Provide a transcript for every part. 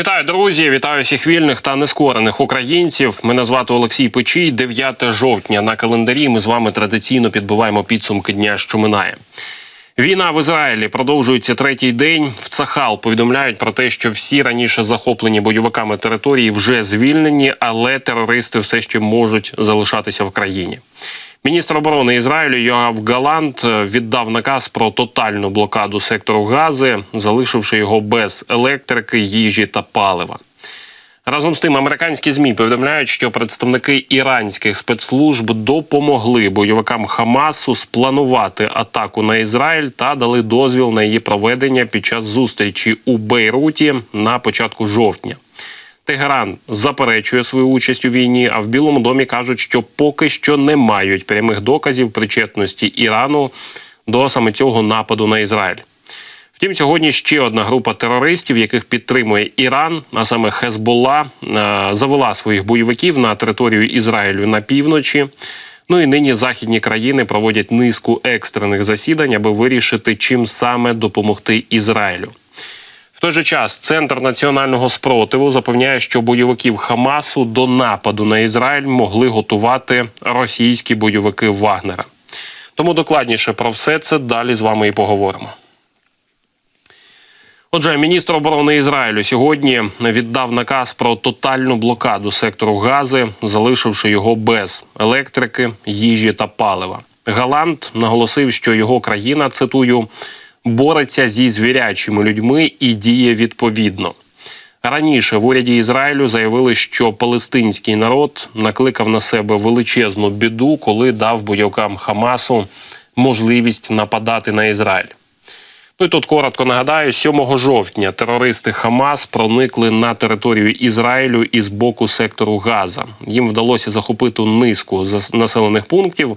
Вітаю, друзі! Вітаю всіх вільних та нескорених українців. Мене звати Олексій Печій. 9 жовтня на календарі. Ми з вами традиційно підбиваємо підсумки дня, що минає. Війна в Ізраїлі продовжується третій день. В Цахал повідомляють про те, що всі раніше захоплені бойовиками території вже звільнені, але терористи все ще можуть залишатися в країні. Міністр оборони Ізраїлю Йоав Галант е, віддав наказ про тотальну блокаду сектору Гази, залишивши його без електрики, їжі та палива. Разом з тим, американські змі повідомляють, що представники іранських спецслужб допомогли бойовикам Хамасу спланувати атаку на Ізраїль та дали дозвіл на її проведення під час зустрічі у Бейруті на початку жовтня. Тегеран заперечує свою участь у війні, а в Білому домі кажуть, що поки що не мають прямих доказів причетності Ірану до саме цього нападу на Ізраїль. Втім, сьогодні ще одна група терористів, яких підтримує Іран, а саме Хезболла, е, завела своїх бойовиків на територію Ізраїлю на півночі. Ну і нині західні країни проводять низку екстрених засідань, аби вирішити, чим саме допомогти Ізраїлю. Той же час центр національного спротиву запевняє, що бойовиків Хамасу до нападу на Ізраїль могли готувати російські бойовики Вагнера. Тому докладніше про все це далі з вами і поговоримо. Отже, міністр оборони Ізраїлю сьогодні віддав наказ про тотальну блокаду сектору Гази, залишивши його без електрики, їжі та палива. Галант наголосив, що його країна цитую бореться зі звірячими людьми і діє відповідно. Раніше в уряді Ізраїлю заявили, що палестинський народ накликав на себе величезну біду, коли дав бойовкам Хамасу можливість нападати на Ізраїль. Ну і тут коротко нагадаю, 7 жовтня терористи Хамас проникли на територію Ізраїлю із боку сектору Газа. Їм вдалося захопити низку населених пунктів,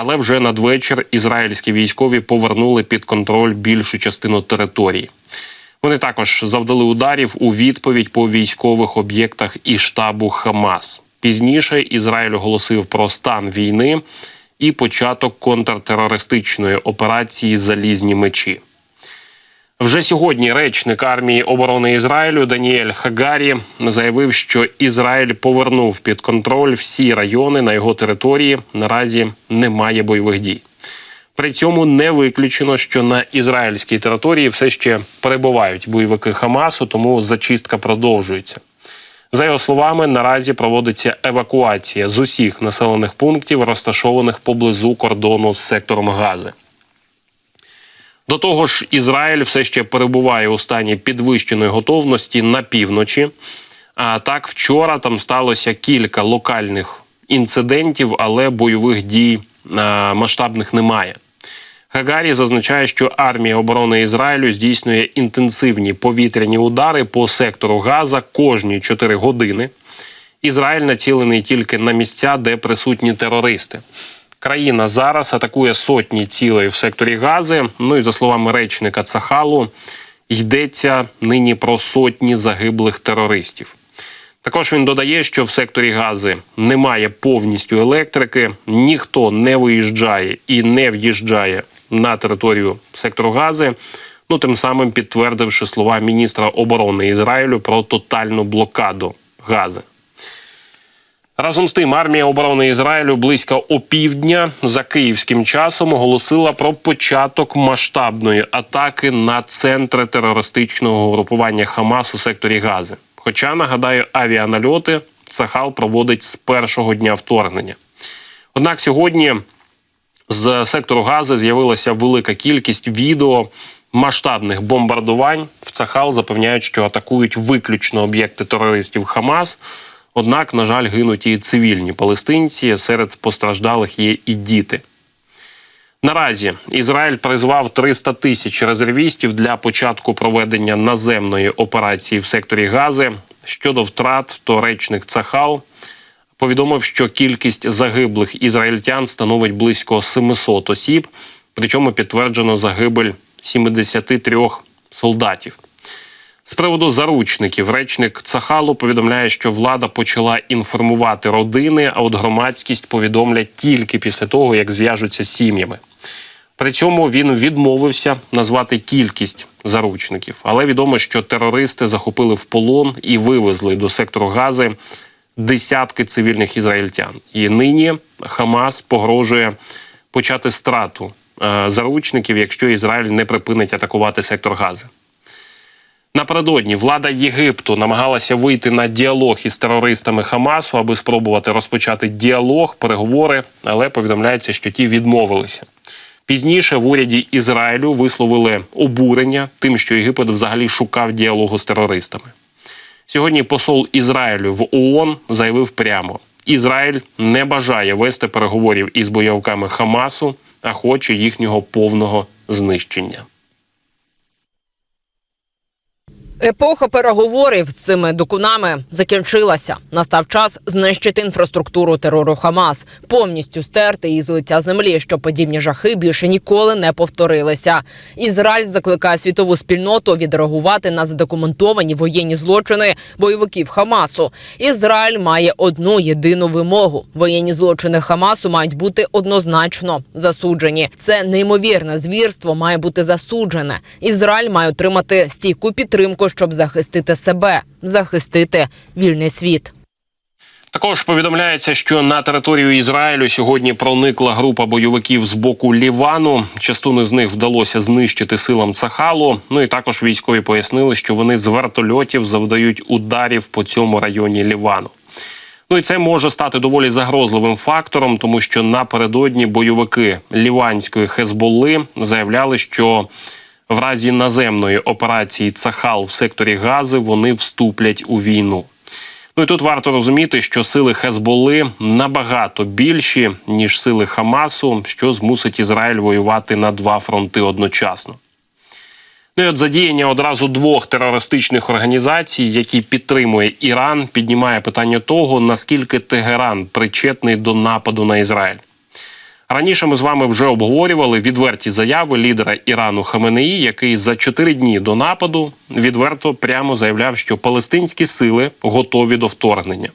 але вже надвечір ізраїльські військові повернули під контроль більшу частину території. Вони також завдали ударів у відповідь по військових об'єктах і штабу Хамас. Пізніше Ізраїль оголосив про стан війни і початок контртерористичної операції Залізні мечі. Вже сьогодні речник армії оборони Ізраїлю Даніель Хагарі заявив, що Ізраїль повернув під контроль всі райони на його території. Наразі немає бойових дій. При цьому не виключено, що на ізраїльській території все ще перебувають бойовики Хамасу, тому зачистка продовжується. За його словами, наразі проводиться евакуація з усіх населених пунктів, розташованих поблизу кордону з сектором Гази. До того ж, Ізраїль все ще перебуває у стані підвищеної готовності на півночі. А так, вчора там сталося кілька локальних інцидентів, але бойових дій масштабних немає. Гагарі зазначає, що армія оборони Ізраїлю здійснює інтенсивні повітряні удари по сектору Газа кожні 4 години. Ізраїль націлений тільки на місця, де присутні терористи. Країна зараз атакує сотні цілей в секторі Гази. Ну і за словами речника Цахалу, йдеться нині про сотні загиблих терористів. Також він додає, що в секторі Гази немає повністю електрики, ніхто не виїжджає і не в'їжджає на територію сектору Гази. Ну тим самим підтвердивши слова міністра оборони Ізраїлю про тотальну блокаду Гази. Разом з тим, армія оборони Ізраїлю близько опівдня за київським часом оголосила про початок масштабної атаки на центри терористичного групування Хамас у секторі Гази. Хоча нагадаю, авіанальоти Сахал проводить з першого дня вторгнення. Однак сьогодні з сектору Гази з'явилася велика кількість відео масштабних бомбардувань. В Цахал запевняють, що атакують виключно об'єкти терористів Хамас. Однак, на жаль, гинуть і цивільні палестинці. Серед постраждалих є і діти. Наразі Ізраїль призвав 300 тисяч резервістів для початку проведення наземної операції в секторі Гази. Щодо втрат, то речник Цахал повідомив, що кількість загиблих ізраїльтян становить близько 700 осіб, причому підтверджено загибель 73 солдатів. З приводу заручників речник Цахалу повідомляє, що влада почала інформувати родини, а от громадськість повідомлять тільки після того, як зв'яжуться з сім'ями. При цьому він відмовився назвати кількість заручників, але відомо, що терористи захопили в полон і вивезли до сектору Гази десятки цивільних ізраїльтян. І нині Хамас погрожує почати страту е, заручників, якщо Ізраїль не припинить атакувати сектор Гази. Напередодні влада Єгипту намагалася вийти на діалог із терористами Хамасу, аби спробувати розпочати діалог, переговори, але повідомляється, що ті відмовилися. Пізніше в уряді Ізраїлю висловили обурення тим, що Єгипет взагалі шукав діалогу з терористами. Сьогодні посол Ізраїлю в ООН заявив прямо: Ізраїль не бажає вести переговорів із бойовиками Хамасу, а хоче їхнього повного знищення. Епоха переговорів з цими докунами закінчилася. Настав час знищити інфраструктуру терору Хамас, повністю стерти її з лиця землі, щоб подібні жахи більше ніколи не повторилися. Ізраїль закликає світову спільноту відреагувати на задокументовані воєнні злочини бойовиків Хамасу. Ізраїль має одну єдину вимогу: воєнні злочини Хамасу мають бути однозначно засуджені. Це неймовірне звірство має бути засуджене. Ізраїль має отримати стійку підтримку, щоб захистити себе, захистити вільний світ. Також повідомляється, що на територію Ізраїлю сьогодні проникла група бойовиків з боку Лівану. Частину з них вдалося знищити силам Цахалу. Ну і також військові пояснили, що вони з вертольотів завдають ударів по цьому районі Лівану. Ну і це може стати доволі загрозливим фактором, тому що напередодні бойовики ліванської Хезболли заявляли, що в разі наземної операції Цахал в секторі Гази вони вступлять у війну. Ну і тут варто розуміти, що сили Хезболи набагато більші ніж сили Хамасу, що змусить Ізраїль воювати на два фронти одночасно. Ну і от задіяння одразу двох терористичних організацій, які підтримує Іран, піднімає питання того, наскільки Тегеран причетний до нападу на Ізраїль. Раніше ми з вами вже обговорювали відверті заяви лідера Ірану Хаменеї, який за чотири дні до нападу відверто прямо заявляв, що палестинські сили готові до вторгнення.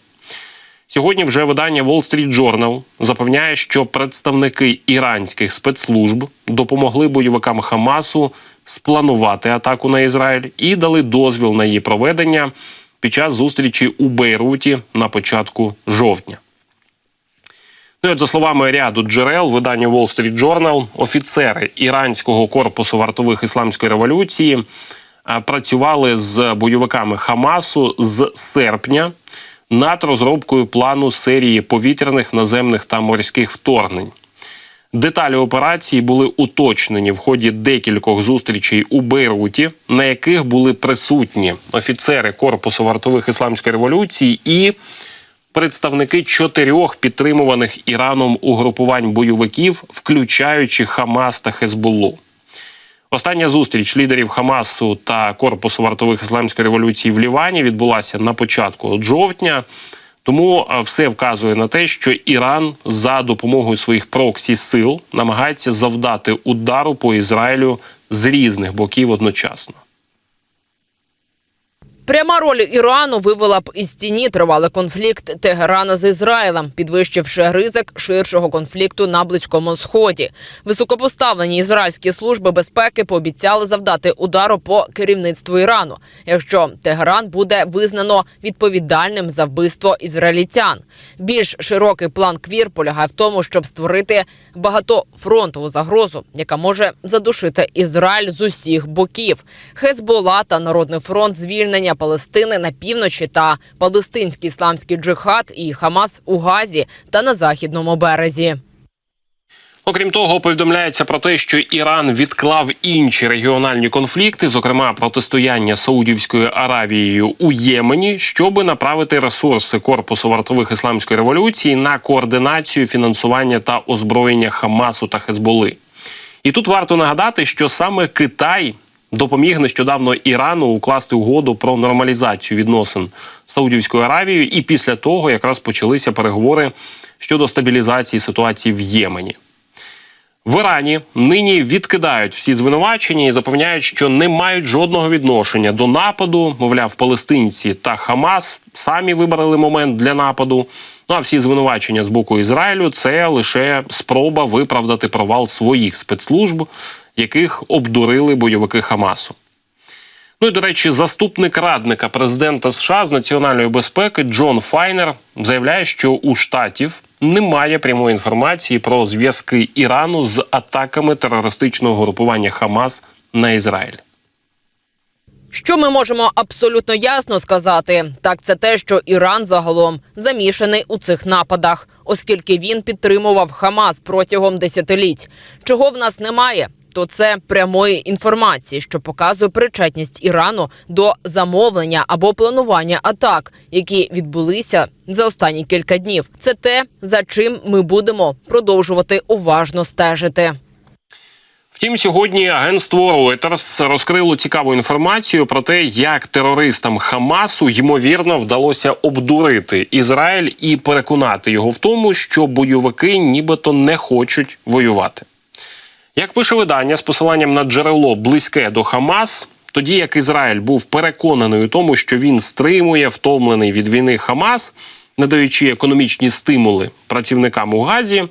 Сьогодні вже видання Wall Street Journal запевняє, що представники іранських спецслужб допомогли бойовикам Хамасу спланувати атаку на Ізраїль і дали дозвіл на її проведення під час зустрічі у Бейруті на початку жовтня. Ну, от, за словами ряду джерел, видання Wall Street Journal, офіцери іранського корпусу вартових ісламської революції працювали з бойовиками Хамасу з серпня над розробкою плану серії повітряних, наземних та морських вторгнень. Деталі операції були уточнені в ході декількох зустрічей у Бейруті, на яких були присутні офіцери корпусу вартових ісламської революції і представники чотирьох підтримуваних Іраном угрупувань бойовиків, включаючи Хамас та Хезбуллу. Остання зустріч лідерів Хамасу та корпусу вартових ісламської революції в Лівані відбулася на початку жовтня. Тому все вказує на те, що Іран за допомогою своїх проксі сил намагається завдати удару по Ізраїлю з різних боків одночасно. Пряма роль Ірану вивела б із тіні тривалий конфлікт Тегерана з Ізраїлем, підвищивши ризик ширшого конфлікту на близькому сході. Високопоставлені ізраїльські служби безпеки пообіцяли завдати удару по керівництву Ірану, якщо Тегеран буде визнано відповідальним за вбивство ізраїльтян. Більш широкий план Квір полягає в тому, щоб створити багатофронтову загрозу, яка може задушити Ізраїль з усіх боків. Хезбола та Народний фронт звільнення Палестини на півночі та палестинський ісламський джихад і Хамас у Газі та на західному березі. Окрім того, повідомляється про те, що Іран відклав інші регіональні конфлікти, зокрема протистояння Саудівською Аравією у Ємені, щоби направити ресурси корпусу вартових ісламської революції на координацію фінансування та озброєння Хамасу та Хезболи. І тут варто нагадати, що саме Китай допоміг нещодавно Ірану укласти угоду про нормалізацію відносин з Саудівською Аравією, і після того якраз почалися переговори щодо стабілізації ситуації в Ємені. В Ірані нині відкидають всі звинувачення і запевняють, що не мають жодного відношення до нападу. Мовляв, палестинці та Хамас самі вибрали момент для нападу. Ну а всі звинувачення з боку Ізраїлю це лише спроба виправдати провал своїх спецслужб, яких обдурили бойовики Хамасу. Ну і до речі, заступник радника президента США з національної безпеки Джон Файнер заявляє, що у штатів немає прямої інформації про зв'язки Ірану з атаками терористичного групування Хамас на Ізраїль. Що ми можемо абсолютно ясно сказати, так це те, що Іран загалом замішаний у цих нападах, оскільки він підтримував Хамас протягом десятиліть. Чого в нас немає, то це прямої інформації, що показує причетність Ірану до замовлення або планування атак, які відбулися за останні кілька днів. Це те, за чим ми будемо продовжувати уважно стежити. Втім, сьогодні агентство Reuters розкрило цікаву інформацію про те, як терористам Хамасу ймовірно вдалося обдурити Ізраїль і переконати його в тому, що бойовики нібито не хочуть воювати. Як пише видання з посиланням на джерело близьке до Хамас, тоді як Ізраїль був переконаний у тому, що він стримує втомлений від війни Хамас, надаючи економічні стимули працівникам у Газі.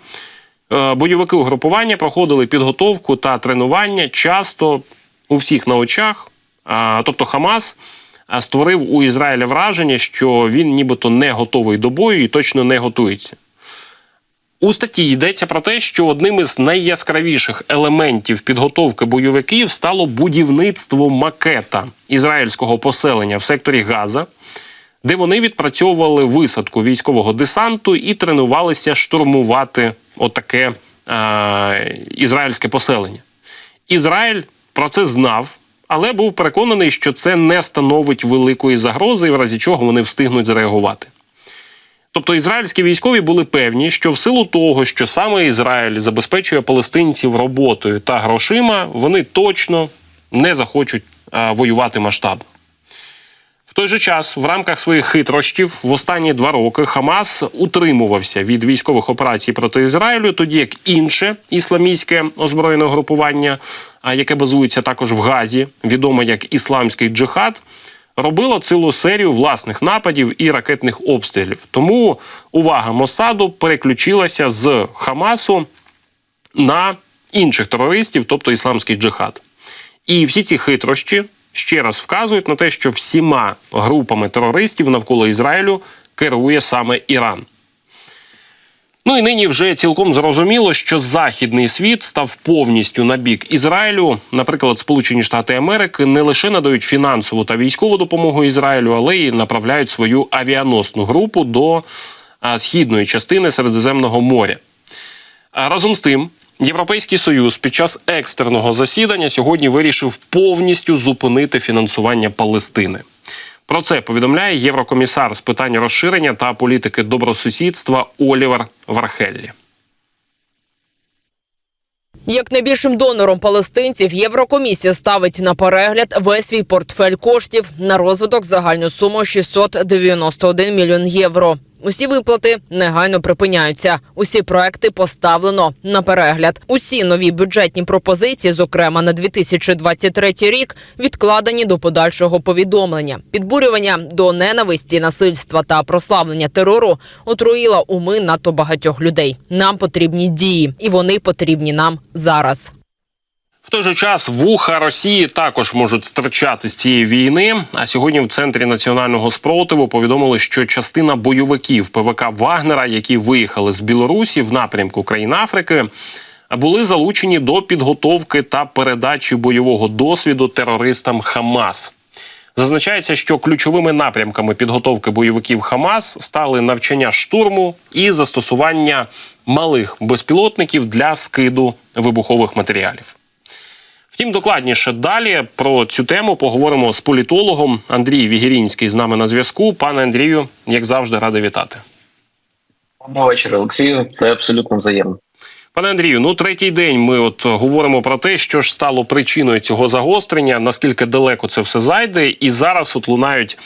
Е, Бойовики угрупування проходили підготовку та тренування часто у всіх на очах. Тобто Хамас створив у Ізраїля враження, що він нібито не готовий до бою і точно не готується. У статті йдеться про те, що одним із найяскравіших елементів підготовки бойовиків стало будівництво макета ізраїльського поселення в секторі Газа, де вони відпрацьовували висадку військового десанту і тренувалися штурмувати отаке е, ізраїльське поселення. Ізраїль про це знав, але був переконаний, що це не становить великої загрози, і в разі чого вони встигнуть зреагувати. Тобто ізраїльські військові були певні, що в силу того, що саме Ізраїль забезпечує палестинців роботою та грошима, вони точно не захочуть а, воювати масштабно. В той же час, в рамках своїх хитрощів, в останні два роки Хамас утримувався від військових операцій проти Ізраїлю, тоді як інше ісламістське озброєне групування, яке базується також в Газі, відоме як Ісламський джихад, робило цілу серію власних нападів і ракетних обстрілів. Тому увага Мосаду переключилася з Хамасу на інших терористів, тобто ісламський джихад. І всі ці хитрощі ще раз вказують на те, що всіма групами терористів навколо Ізраїлю керує саме Іран. Ну і нині вже цілком зрозуміло, що західний світ став повністю на бік Ізраїлю. Наприклад, Сполучені Штати Америки не лише надають фінансову та військову допомогу Ізраїлю, але й направляють свою авіаносну групу до східної частини Середземного моря. Разом з тим, Європейський Союз під час екстреного засідання сьогодні вирішив повністю зупинити фінансування Палестини. Про це повідомляє єврокомісар з питань розширення та політики добросусідства Олівер Вархеллі. Як найбільшим донором палестинців Єврокомісія ставить на перегляд весь свій портфель коштів на розвиток загальну суму 691 мільйон євро. Усі виплати негайно припиняються. Усі проекти поставлено на перегляд. Усі нові бюджетні пропозиції, зокрема на 2023 рік, відкладені до подальшого повідомлення. Підбурювання до ненависті, насильства та прославлення терору отруїла уми надто багатьох людей. Нам потрібні дії, і вони потрібні нам зараз. В той же час вуха Росії також можуть стирчати з цієї війни. А сьогодні в центрі національного спротиву повідомили, що частина бойовиків ПВК Вагнера, які виїхали з Білорусі в напрямку країн Африки, були залучені до підготовки та передачі бойового досвіду терористам Хамас. Зазначається, що ключовими напрямками підготовки бойовиків Хамас стали навчання штурму і застосування малих безпілотників для скиду вибухових матеріалів. Втім, докладніше далі про цю тему поговоримо з політологом Андрій Вігірінський з нами на зв'язку. Пане Андрію, як завжди, радий вітати. Доброго вечора, Олексію. Це абсолютно взаємно. Пане Андрію, ну третій день ми от говоримо про те, що ж стало причиною цього загострення, наскільки далеко це все зайде, і зараз от лунають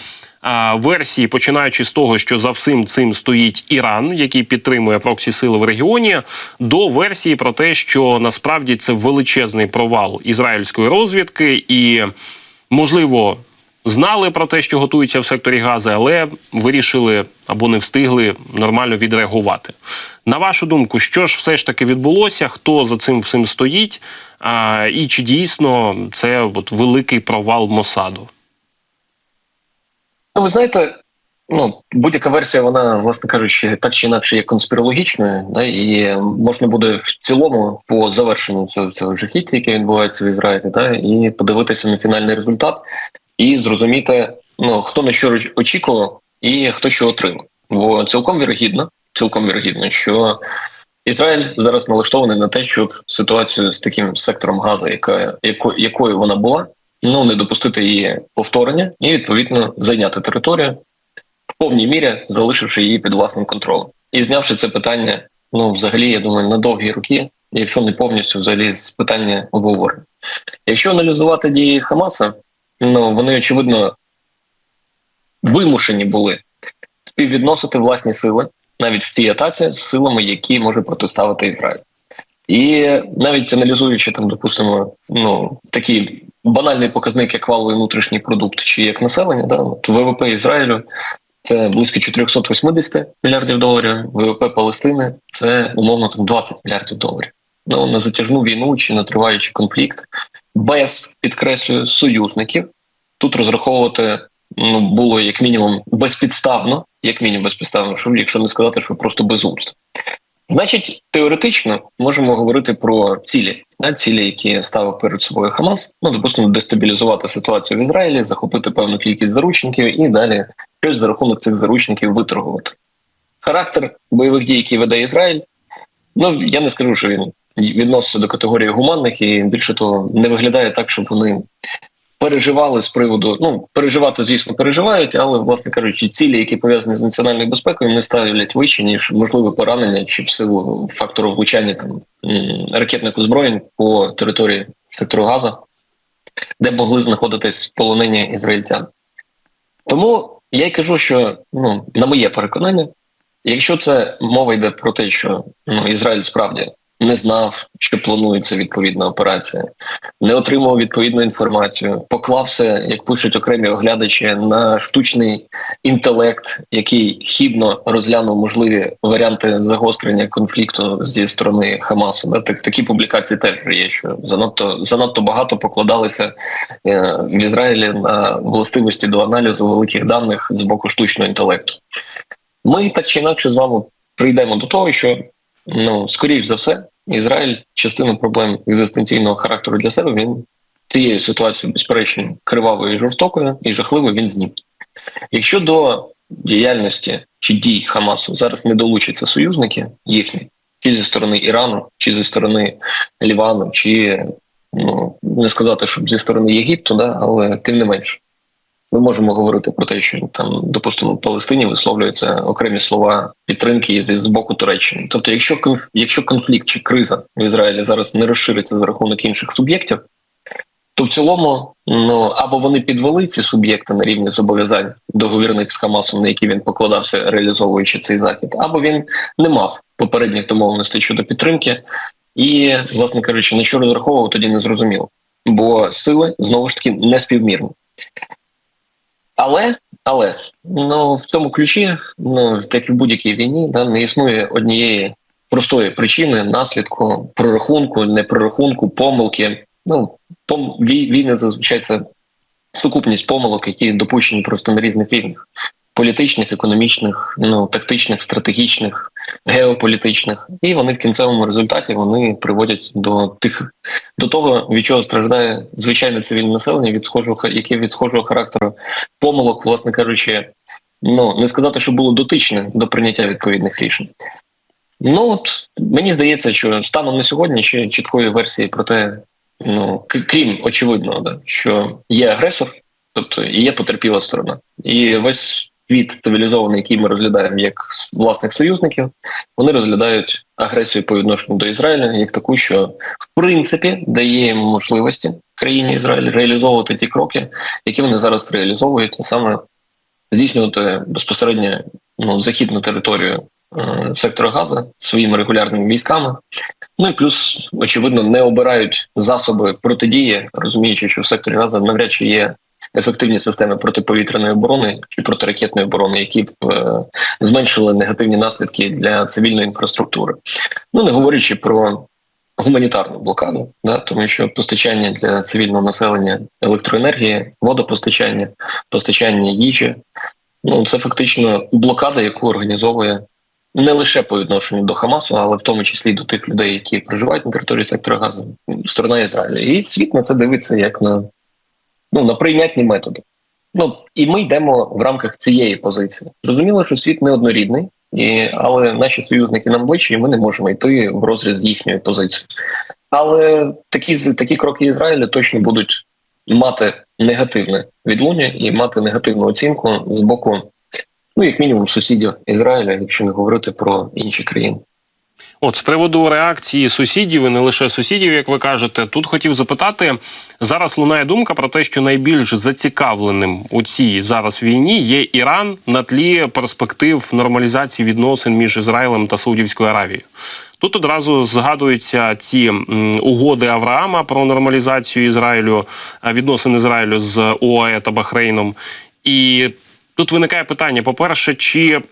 версії, починаючи з того, що за всім цим стоїть Іран, який підтримує проксі сили в регіоні, до версії про те, що насправді це величезний провал ізраїльської розвідки, і можливо знали про те, що готується в секторі Гази, але вирішили або не встигли нормально відреагувати. На вашу думку, що ж все ж таки відбулося? Хто за цим всім стоїть? А, і чи дійсно це от великий провал Мосаду? Ну, ви знаєте, ну, будь-яка версія, вона, власне кажучи, так чи інакше є конспірологічною, да, і можна буде в цілому по завершенню цього, цього жахіття, яке відбувається в Ізраїлі, да, і подивитися на фінальний результат, і зрозуміти, ну, хто на що очікував і хто що отримав. Бо цілком вірогідно, цілком вірогідно, що Ізраїль зараз налаштований на те, щоб ситуацію з таким сектором газу, яка яко, якою вона була, ну не допустити її повторення і відповідно зайняти територію в повній мірі, залишивши її під власним контролем і знявши це питання. Ну, взагалі, я думаю, на довгі роки, якщо не повністю, взагалі з питання обговорення. Якщо аналізувати дії Хамаса, ну вони очевидно вимушені були співвідносити власні сили навіть в цій атаці з силами, які може протиставити Ізраїль. І навіть аналізуючи там, допустимо, ну такий банальний показник, як валовий внутрішній продукт чи як населення, да, то ВВП Ізраїлю це близько 480 мільярдів доларів, ВВП Палестини це умовно там 20 мільярдів доларів. Ну на затяжну війну чи на триваючий конфлікт без підкреслюю союзників тут розраховувати ну було як мінімум безпідставно, як мінімум безпідставно, що якщо не сказати, що просто безумство. Значить, теоретично можемо говорити про цілі, да, цілі, які ставив перед собою Хамас. Ну, допустимо, дестабілізувати ситуацію в Ізраїлі, захопити певну кількість заручників і далі щось за рахунок цих заручників виторгувати. Характер бойових дій, які веде Ізраїль, ну я не скажу, що він відноситься до категорії гуманних, і більше того, не виглядає так, щоб вони переживали з приводу. Ну переживати, звісно, переживають, але, власне кажучи, цілі, які пов'язані з національною безпекою, не ставлять вище ніж можливе поранення чи в силу фактору влучання там ракетних озброєнь по території сектору Газа, де могли знаходитись полонені ізраїльтян. Тому я й кажу, що ну на моє переконання, якщо це мова йде про те, що ну Ізраїль справді не знав, що планується відповідна операція, не отримав відповідну інформацію, поклався, як пишуть окремі оглядачі, на штучний інтелект, який хібно розглянув можливі варіанти загострення конфлікту зі сторони Хамасу. Так, такі публікації теж є, що занадто занадто багато покладалися е, в Ізраїлі на властивості до аналізу великих даних з боку штучного інтелекту. Ми так чи інакше з вами прийдемо до того, що ну скоріш за все, Ізраїль частину проблем екзистенційного характеру для себе він цією ситуацією, безперечно, кривавою і жорстокою і жахливою він знів. Якщо до діяльності чи дій Хамасу зараз не долучаться союзники їхні, чи зі сторони Ірану, чи зі сторони Лівану, чи ну не сказати, щоб зі сторони Єгипту, да, але тим не менше. Ми можемо говорити про те, що там, допустимо, Палестині висловлюються окремі слова підтримки з, з боку Туреччини. Тобто, якщо якщо конфлікт чи криза в Ізраїлі зараз не розшириться за рахунок інших суб'єктів, то в цілому ну або вони підвели ці суб'єкти на рівні зобов'язань договірних з Хамасом, на які він покладався, реалізовуючи цей захід, або він не мав попередніх домовленостей щодо підтримки, і, власне кажучи, на що розраховував, тоді не зрозуміло, бо сили знову ж таки не співмірні. Але але ну в цьому ключі, ну так і в будь-якій війні, да не існує однієї простої причини, наслідку, прорахунку, непрорахунку, помилки. Ну пом війни зазвичай це сукупність помилок, які допущені просто на різних рівнях політичних, економічних, ну тактичних, стратегічних, геополітичних, і вони в кінцевому результаті вони приводять до тих до того, від чого страждає звичайне цивільне населення, від схожого яке від схожого характеру помилок, власне кажучи, ну не сказати, що було дотичне до прийняття відповідних рішень. Ну от мені здається, що станом на сьогодні ще чіткої версії про те, ну крім очевидного, да, що є агресор, тобто і є потерпіла сторона, і весь світ цивілізований, який ми розглядаємо як власних союзників, вони розглядають агресію по відношенню до Ізраїля як таку, що в принципі дає їм можливості країні Ізраїль реалізовувати ті кроки, які вони зараз реалізовують, саме здійснювати безпосередньо ну, захід на територію е, сектора Газа своїми регулярними військами. Ну і плюс, очевидно, не обирають засоби протидії, розуміючи, що в секторі Газа навряд чи є ефективні системи протиповітряної оборони чи протиракетної оборони, які б е, зменшили негативні наслідки для цивільної інфраструктури. Ну не говорячи про гуманітарну блокаду, да, тому що постачання для цивільного населення електроенергії, водопостачання, постачання їжі ну це фактично блокада, яку організовує. Не лише по відношенню до Хамасу, але в тому числі до тих людей, які проживають на території сектора Газу, сторона Ізраїля. І світ на це дивиться як на ну на прийнятні методи. Ну і ми йдемо в рамках цієї позиції. Зрозуміло, що світ не однорідний, і, але наші союзники нам ближче, і ми не можемо йти в розріз їхньої позиції. Але такі такі кроки Ізраїля точно будуть мати негативне відлуння і мати негативну оцінку з боку, ну як мінімум, сусідів Ізраїля, якщо не говорити про інші країни. От з приводу реакції сусідів і не лише сусідів, як ви кажете, тут хотів запитати зараз. Лунає думка про те, що найбільш зацікавленим у цій зараз війні є Іран на тлі перспектив нормалізації відносин між Ізраїлем та Саудівською Аравією. Тут одразу згадуються ці угоди Авраама про нормалізацію Ізраїлю відносин Ізраїлю з ОАЕ та Бахрейном. І тут виникає питання: по-перше, чи м,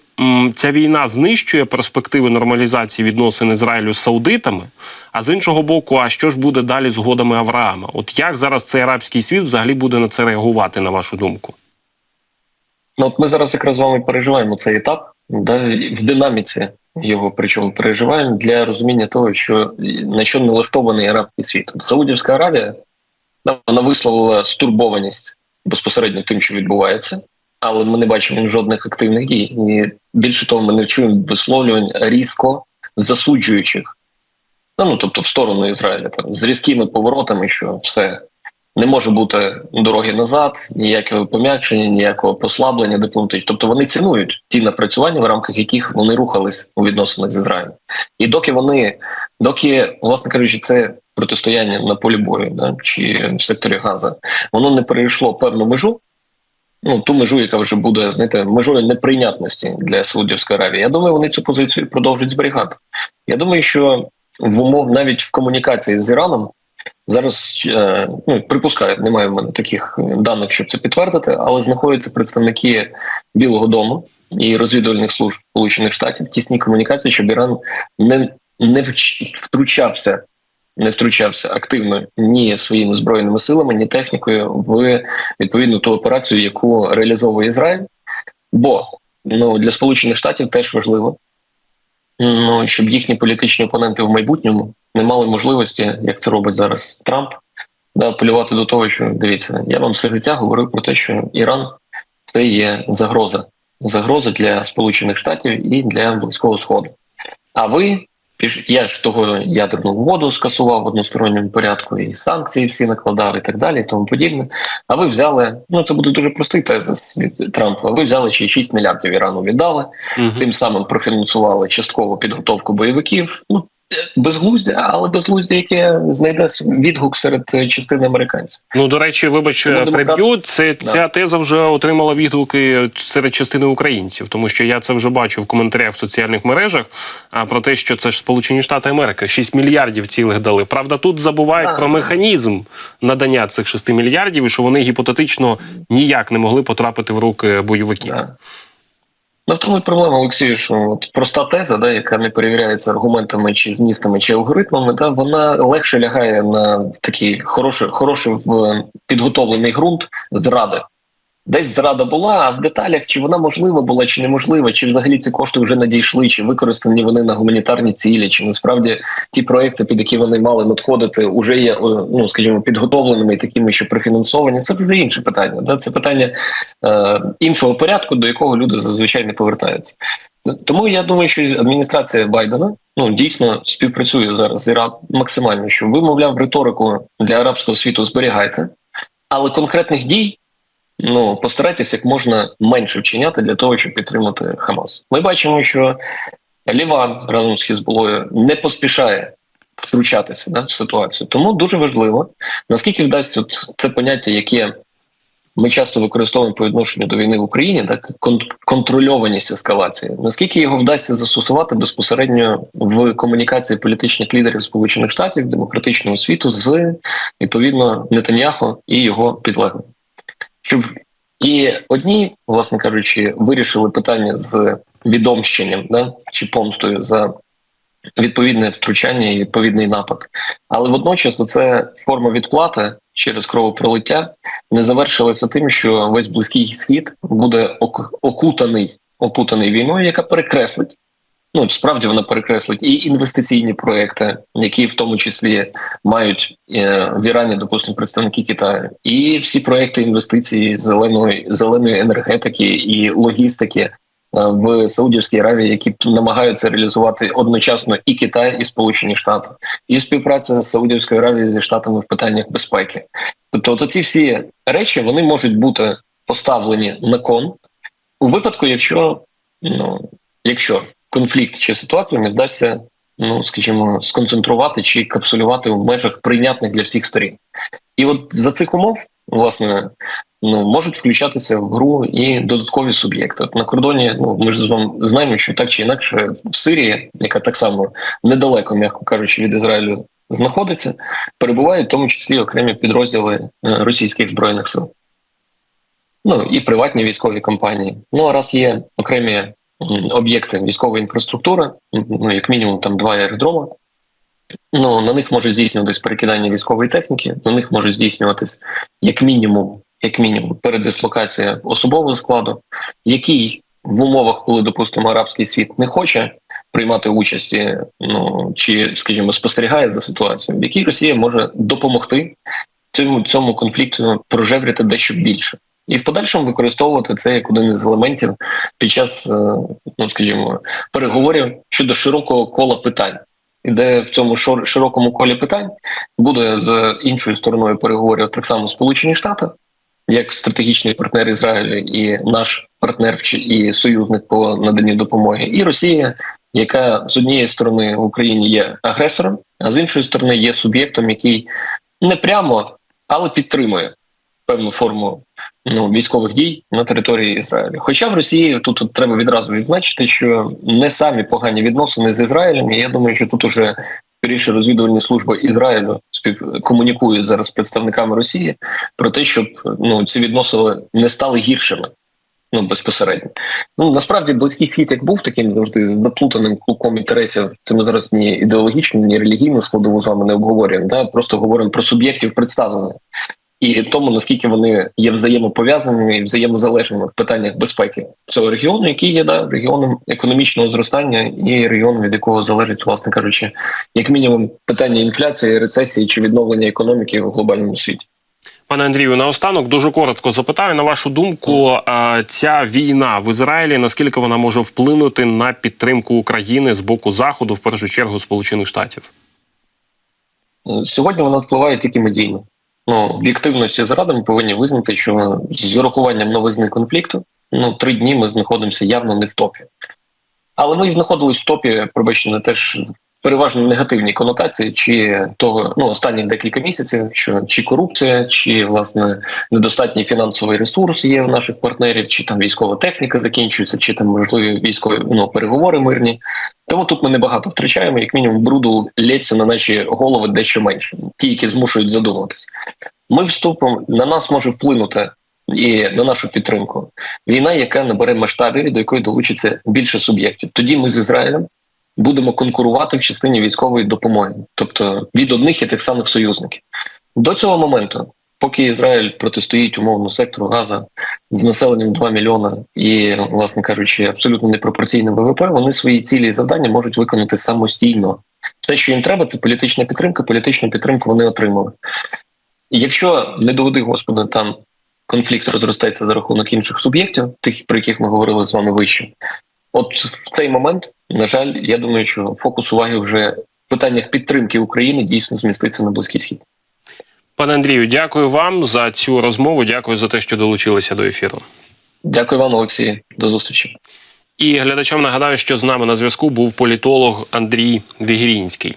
ця війна знищує перспективи нормалізації відносин Ізраїлю з саудитами? А з іншого боку, а що ж буде далі з угодами Авраама? От як зараз цей арабський світ взагалі буде на це реагувати, на вашу думку? Ну от ми зараз якраз з вами переживаємо цей етап да, в динаміці його, причому переживаємо для розуміння того, що на що налаштований арабський світ. Саудівська Аравія вона висловила стурбованість безпосередньо тим, що відбувається, але ми не бачимо жодних активних дій. І більше того, ми не чуємо висловлювань різко засуджуючих. Ну, тобто в сторону Ізраїля там з різкими поворотами, що все не може бути дороги назад, ніякого пом'якшення, ніякого послаблення дипломатичного. Тобто вони цінують ті напрацювання, в рамках яких вони рухались у відносинах з Ізраїлем. І доки вони, доки, власне кажучи, це протистояння на полі бою, да, чи в секторі Газа, воно не перейшло певну межу. Ну, ту межу, яка вже буде знаєте, межою неприйнятності для Саудівської Аравії. Я думаю, вони цю позицію продовжують зберігати. Я думаю, що в умов навіть в комунікації з Іраном Зараз е, ну припускаю, немає в мене таких даних, щоб це підтвердити, але знаходяться представники Білого Дому і розвідувальних служб Сполучених Штатів в тісній комунікації, щоб Іран не не втручався, не втручався активно ні своїми збройними силами, ні технікою в відповідну ту операцію, яку реалізовує Ізраїль. Бо ну для Сполучених Штатів теж важливо, ну щоб їхні політичні опоненти в майбутньому не мали можливості, як це робить зараз Трамп, да, апелювати до того, що дивіться, я вам все життя говорив про те, що Іран це є загроза, загроза для Сполучених Штатів і для Близького Сходу. А ви я ж того ядерну угоду скасував в односторонньому порядку, і санкції всі накладав, і так далі, і тому подібне. А ви взяли, ну це буде дуже простий тезис від Трампа. Ви взяли ще 6 мільярдів Ірану віддали, угу. тим самим профінансували часткову підготовку бойовиків. Ну безглуздя, але безглуздя, яке знайде відгук серед частини американців. Ну до речі, вибач, приб'ю це да. ця теза вже отримала відгуки серед частини українців, тому що я це вже бачу в коментарях в соціальних мережах. А про те, що це ж Сполучені Штати Америки 6 мільярдів цілих дали. Правда, тут забувають а. про механізм надання цих 6 мільярдів, і що вони гіпотетично ніяк не могли потрапити в руки бойовиків. А. Ну, в тому проблема, Олексію, що от проста теза, да, яка не перевіряється аргументами чи змістами, чи алгоритмами, да, вона легше лягає на такий хороший, хороший підготовлений ґрунт зради. Десь зрада була, а в деталях чи вона можлива була, чи неможлива, чи взагалі ці кошти вже надійшли, чи використані вони на гуманітарні цілі, чи насправді ті проекти, під які вони мали надходити, вже є ну скажімо, підготовленими і такими, що профінансовані. Це вже інше питання. Да? Це питання е, іншого порядку, до якого люди зазвичай не повертаються. Тому я думаю, що адміністрація Байдена ну дійсно співпрацює зараз з Іран максимально, що вимовляв риторику для арабського світу зберігайте, але конкретних дій ну постарайтеся як можна менше вчиняти для того, щоб підтримати Хамас. Ми бачимо, що Ліван разом з Хізболою не поспішає втручатися да, в ситуацію. Тому дуже важливо наскільки вдасться от це поняття, яке ми часто використовуємо по відношенню до війни в Україні, так кон- контрольованість ескалації. Наскільки його вдасться застосувати безпосередньо в комунікації політичних лідерів Сполучених Штатів демократичного світу з відповідно Нетаньяху і його підлеглим, щоб і одні, власне кажучи, вирішили питання з відомщенням да, чи помстою за відповідне втручання і відповідний напад. Але водночас це форма відплати через кровопролиття не завершилася тим, що весь близький схід буде окутаний, окутаний війною, яка перекреслить. Ну справді вона перекреслить і інвестиційні проекти, які в тому числі мають е, в Ірані, допустимо, представники Китаю, і всі проекти інвестицій зеленої зеленої енергетики і логістики е, в Саудівській Аравії, які намагаються реалізувати одночасно і Китай, і Сполучені Штати, і співпраця з Саудівською Аравією зі штатами в питаннях безпеки. Тобто, от ці всі речі вони можуть бути поставлені на кон. У випадку, якщо ну якщо конфлікт чи ситуацію не вдасться, ну скажімо, сконцентрувати чи капсулювати в межах прийнятних для всіх сторін. І от за цих умов, власне, ну можуть включатися в гру і додаткові суб'єкти. От на кордоні, ну ми ж з вами знаємо, що так чи інакше в Сирії, яка так само недалеко, м'яко кажучи, від Ізраїлю знаходиться, перебувають в тому числі окремі підрозділи е, російських збройних сил. Ну і приватні військові компанії. Ну а раз є окремі об'єкти військової інфраструктури, ну як мінімум там два аеродроми. Ну на них може здійснюватись перекидання військової техніки, на них може здійснюватись як мінімум, як мінімум, передислокація особового складу, який в умовах, коли допустимо арабський світ не хоче приймати участі, ну чи, скажімо, спостерігає за ситуацією, в якій Росія може допомогти цьому цьому конфлікту прожеврити дещо більше. І в подальшому використовувати це як один із елементів під час, е, ну скажімо, переговорів щодо широкого кола питань, і де в цьому широкому колі питань буде з іншою стороною переговорів так само Сполучені Штати, як стратегічний партнер Ізраїлю і наш партнер і союзник по наданню допомоги, і Росія, яка з однієї сторони в Україні є агресором, а з іншої сторони є суб'єктом, який не прямо, але підтримує певну форму ну, військових дій на території Ізраїлю. Хоча в Росії тут, треба відразу відзначити, що не самі погані відносини з Ізраїлем. Я думаю, що тут уже скоріше розвідувальні служби Ізраїлю спів комунікують зараз з представниками Росії про те, щоб ну ці відносини не стали гіршими. Ну безпосередньо. Ну насправді близький світ як був таким завжди заплутаним клубком інтересів. Це ми зараз ні ідеологічну, ні релігійну складову з вами не обговорюємо. Да? Просто говоримо про суб'єктів представлення і тому наскільки вони є взаємопов'язаними і взаємозалежними в питаннях безпеки цього регіону, який є да, регіоном економічного зростання і регіоном, від якого залежить, власне кажучи, як мінімум питання інфляції, рецесії чи відновлення економіки в глобальному світі. Пане Андрію, наостанок дуже коротко запитаю на вашу думку, ця війна в Ізраїлі наскільки вона може вплинути на підтримку України з боку заходу, в першу чергу Сполучених Штатів? Е, Сьогодні вона впливає тільки медійно. Ну, об'єктивно всі зради ми повинні визнати, що з урахуванням новизни конфлікту ну три дні ми знаходимося явно не в топі. Але ми і знаходились в топі, пробачте, теж переважно в негативній конотації, чи того ну останні декілька місяців, що чи корупція, чи власне недостатній фінансовий ресурс є у наших партнерів, чи там військова техніка закінчується, чи там можливі військові ну, переговори мирні. Тому тут ми небагато втрачаємо, як мінімум, бруду лється на наші голови дещо менше, ті, які змушують задумуватись. Ми вступимо на нас може вплинути і на нашу підтримку. Війна, яка набере масштабів, до якої долучиться більше суб'єктів. Тоді ми з Ізраїлем будемо конкурувати в частині військової допомоги, тобто від одних і тих самих союзників. До цього моменту, поки Ізраїль протистоїть умовно сектору Газа з населенням 2 мільйона і, власне кажучи, абсолютно непропорційним ВВП, вони свої цілі і завдання можуть виконати самостійно. Те, що їм треба, це політична підтримка. Політичну підтримку вони отримали. Якщо не доведи Господи, там конфлікт розростається за рахунок інших суб'єктів, тих, про яких ми говорили з вами вище. От в цей момент, на жаль, я думаю, що фокус уваги вже в питаннях підтримки України дійсно зміститься на близький схід. Пане Андрію, дякую вам за цю розмову. Дякую за те, що долучилися до ефіру. Дякую вам, Олексій. До зустрічі. І глядачам нагадаю, що з нами на зв'язку був політолог Андрій Вігрінський.